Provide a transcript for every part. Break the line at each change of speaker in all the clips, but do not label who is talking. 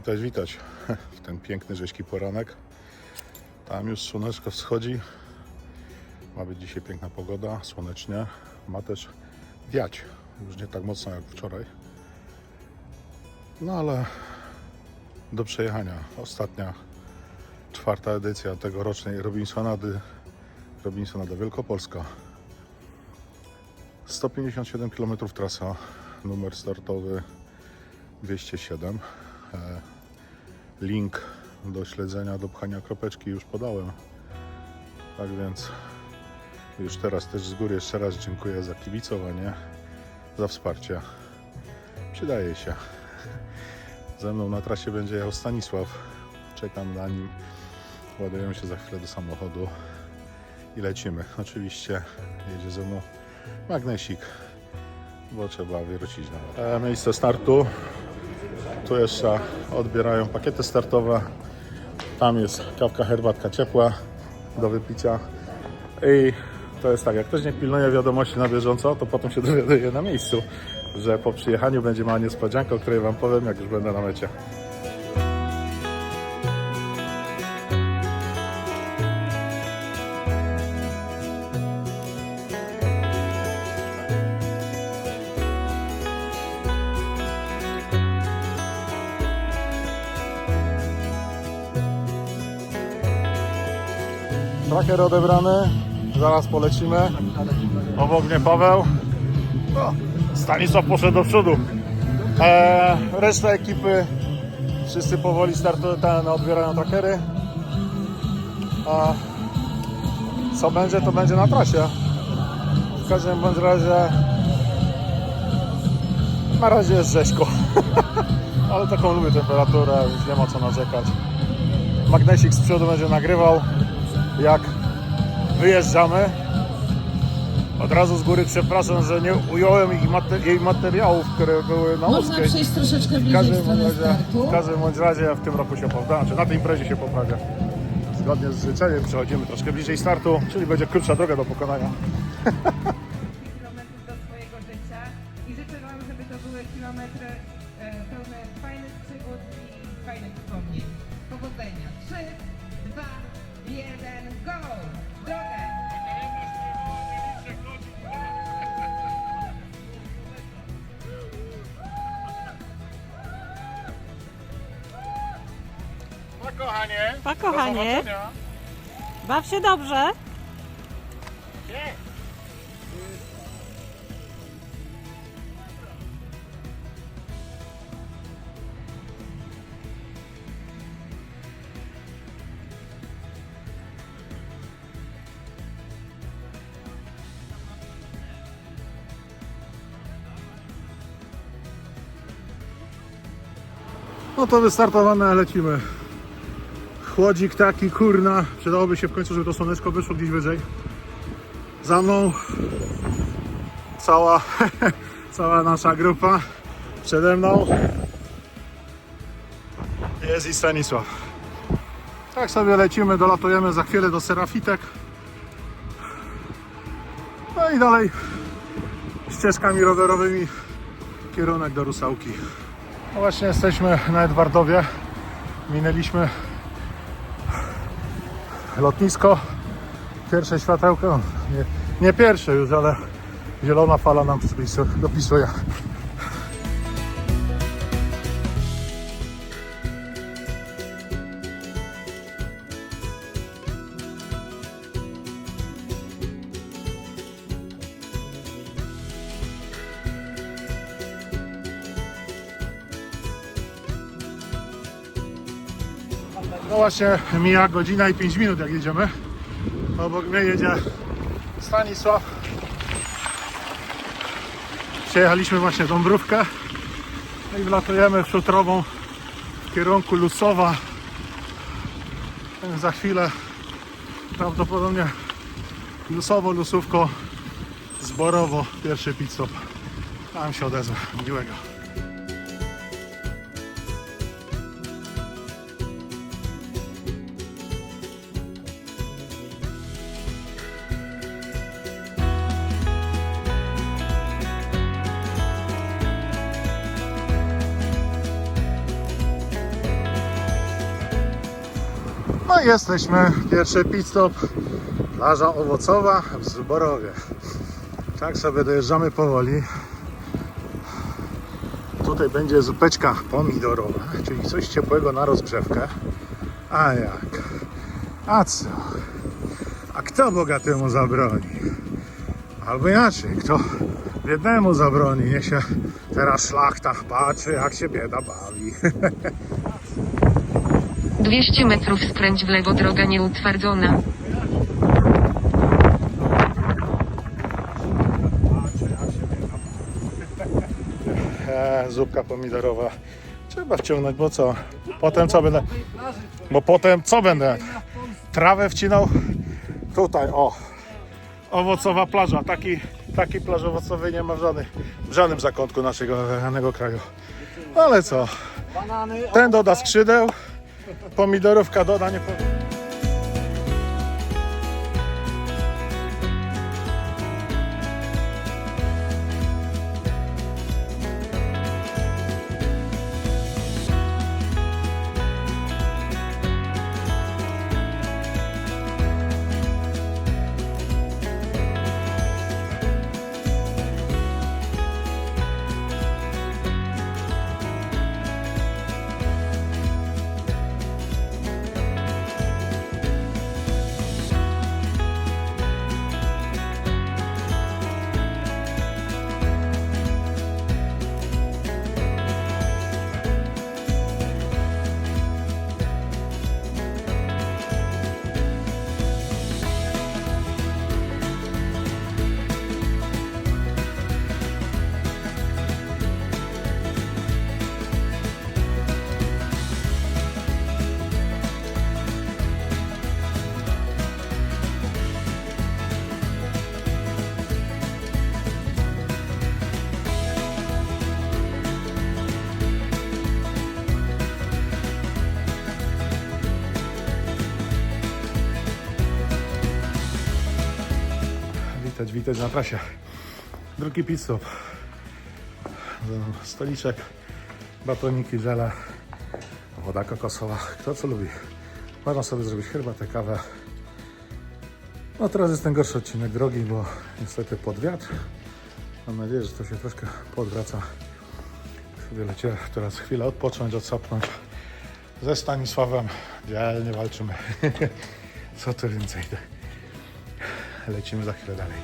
Widać, widać w ten piękny rzeźki poranek. Tam już słoneczko wschodzi. Ma być dzisiaj piękna pogoda, słonecznie. Ma też wiać, już nie tak mocno jak wczoraj. No ale do przejechania. Ostatnia, czwarta edycja tegorocznej Robinsonady. Robinsonada Wielkopolska. 157 km trasa, numer startowy 207. E, Link do śledzenia, do pchania kropeczki już podałem. Tak więc już teraz też z góry jeszcze raz dziękuję za kibicowanie, za wsparcie. Przydaje się. Ze mną na trasie będzie jechał Stanisław. Czekam na nim. Ładujemy się za chwilę do samochodu i lecimy. Oczywiście jedzie ze mną magnesik, bo trzeba wrócić na e, miejsce startu. Tu jeszcze odbierają pakiety startowe. Tam jest kawka, herbatka ciepła do wypicia. I to jest tak, jak ktoś nie pilnuje wiadomości na bieżąco, to potem się dowiaduje na miejscu, że po przyjechaniu będzie mała niespodzianka, o której Wam powiem, jak już będę na mecie. Tracker odebrany, zaraz polecimy. Obok mnie Paweł. Stanisław poszedł do przodu. E, reszta ekipy, wszyscy powoli startują, ten, odbierają trackery. A co będzie, to będzie na trasie. W każdym bądź razie na razie jest rzeźko. Ale taką lubię temperaturę, więc nie ma co narzekać. Magnesik z przodu będzie nagrywał jak wyjeżdżamy. Od razu z góry przepraszam, że nie ująłem ich mater- jej materiałów, które były na
Można
Łódzkiej.
przejść troszeczkę
W
bliżej w
każdym, razie,
startu.
w każdym bądź razie w tym roku się poprawię, znaczy na tej imprezie się poprawię. Zgodnie z życzeniem przechodzimy troszkę bliżej startu, czyli będzie krótsza droga do pokonania. Pa kochanie!
Pa, kochanie. Baw się dobrze.
No to wystartowane, lecimy. Chłodzik taki, kurna. Przydałoby się w końcu, żeby to słoneczko wyszło gdzieś wyżej. Za mną cała, cała nasza grupa. Przede mną jest i Stanisław. Tak sobie lecimy, dolatujemy za chwilę do Serafitek. No i dalej ścieżkami rowerowymi kierunek do Rusałki. No właśnie jesteśmy na Edwardowie. Minęliśmy lotnisko. Pierwsze światełko. Nie, nie pierwsze już, ale zielona fala nam dopisuje. No właśnie mija godzina i 5 minut jak jedziemy. Obok mnie jedzie Stanisław. Przejechaliśmy właśnie Dąbrówkę. No i wlatujemy szutrową w kierunku Lusowa. Za chwilę prawdopodobnie Lusowo, Lusówko, Zborowo, pierwszy pit stop. Tam się odezwę. Miłego. Jesteśmy. Pierwszy pit stop. Plaża owocowa w Zborowie. Tak sobie dojeżdżamy powoli. Tutaj będzie zupeczka pomidorowa, czyli coś ciepłego na rozgrzewkę. A jak? A co? A kto bogatemu zabroni? Albo inaczej, kto biednemu zabroni? Niech się teraz szlachta patrzy, jak się bieda bawi.
200 metrów skręć w lewo droga nieutwardzona.
E, zupka pomidorowa. Trzeba wciągnąć, bo co? Potem co będę? Bo potem co będę? Trawę wcinał? Tutaj, o. Owocowa plaża. Taki, taki plaż owocowy nie ma w, żadnych, w żadnym zakątku naszego kochanego kraju. Ale co? Ten doda skrzydeł, pomidorówka doda nie powiem. Witać na trasie. Drugi pit stop. Stoliczek, batoniki, żele, woda kokosowa. Kto co lubi. Można sobie zrobić herbatę, kawę. No teraz jest ten gorszy odcinek drogi, bo niestety pod wiatr. Mam nadzieję, że to się troszkę podwraca. Sobie teraz chwilę odpocząć, odsapnąć. Ze Stanisławem dzielnie walczymy. Co tu więcej. Lecimy za chwilę dalej.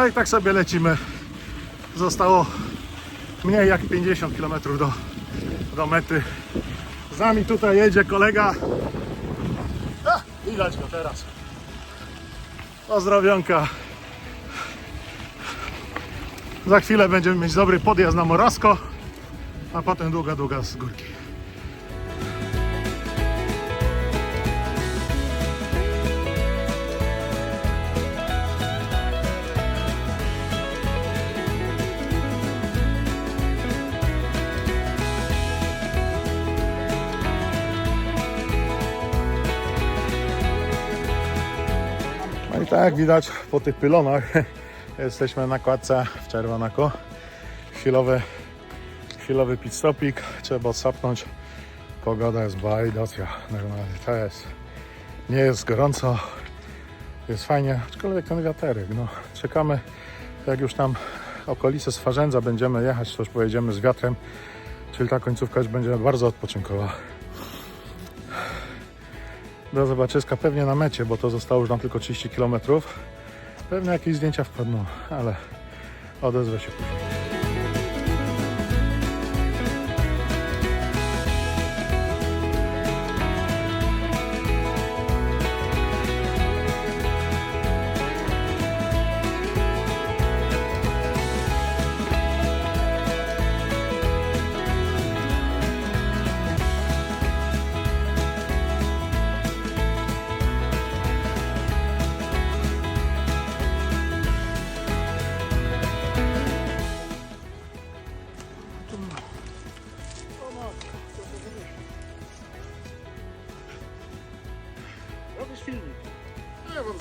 No i tak sobie lecimy. Zostało mniej jak 50 km do, do mety. Z nami tutaj jedzie kolega. A, widać go teraz. Pozdrowionka. Za chwilę będziemy mieć dobry podjazd na Morasko, a potem długa, długa z górki. I tak widać po tych pylonach jesteśmy na kładce w Czerwonaku. Chwilowy, chwilowy pit stopik, trzeba odsapnąć. Pogoda jest bajdocja, normalnie to jest. Nie jest gorąco, jest fajnie, aczkolwiek ten wiaterek, no czekamy jak już tam okolice Swarzędza będziemy jechać, to już pojedziemy z wiatrem, czyli ta końcówka już będzie bardzo odpoczynkowa. Do zobaczyska pewnie na mecie, bo to zostało już nam tylko 30 km. Pewnie jakieś zdjęcia wpadną, ale odezwę się później.
Masz filmik.
No ja mam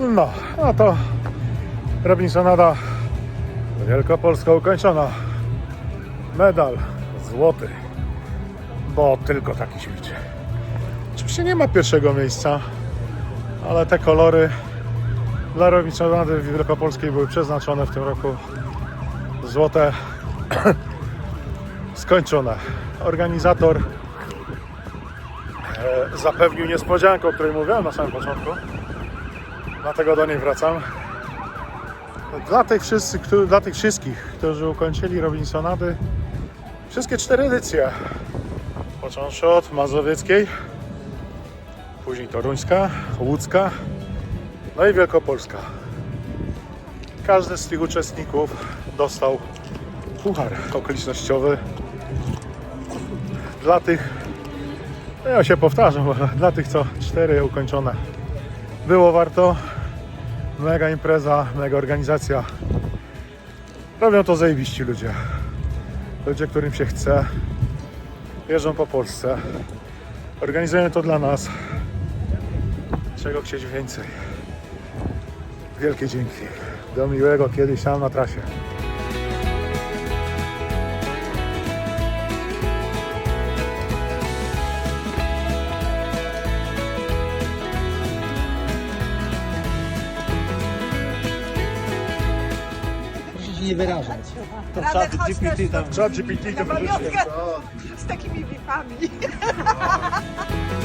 No, no to Robinsonada Wielkopolska ukończona. Medal złoty, bo tylko taki się liczy. Oczywiście nie ma pierwszego miejsca, ale te kolory dla Robinsonady Wielkopolskiej były przeznaczone w tym roku. Złote skończone. Organizator e, zapewnił niespodziankę, o której mówiłem na samym początku dlatego do niej wracam. Dla tych, wszyscy, którzy, dla tych wszystkich, którzy ukończyli Robinsonady, wszystkie cztery edycje, począwszy od Mazowieckiej, później Toruńska, Łódzka, no i Wielkopolska. Każdy z tych uczestników dostał puchar okolicznościowy. Dla tych, no ja się powtarzam, dla tych, co cztery ukończone było warto. Mega impreza, mega organizacja. Robią to zajebiści ludzie. Ludzie, którym się chce. Jeżdżą po Polsce. Organizują to dla nas. Czego chcieć więcej. Wielkie dzięki. Do miłego kiedyś tam na trasie.
Nie wyrażać. To czat GPT tam.
Chat GPT to
z takimi vipami.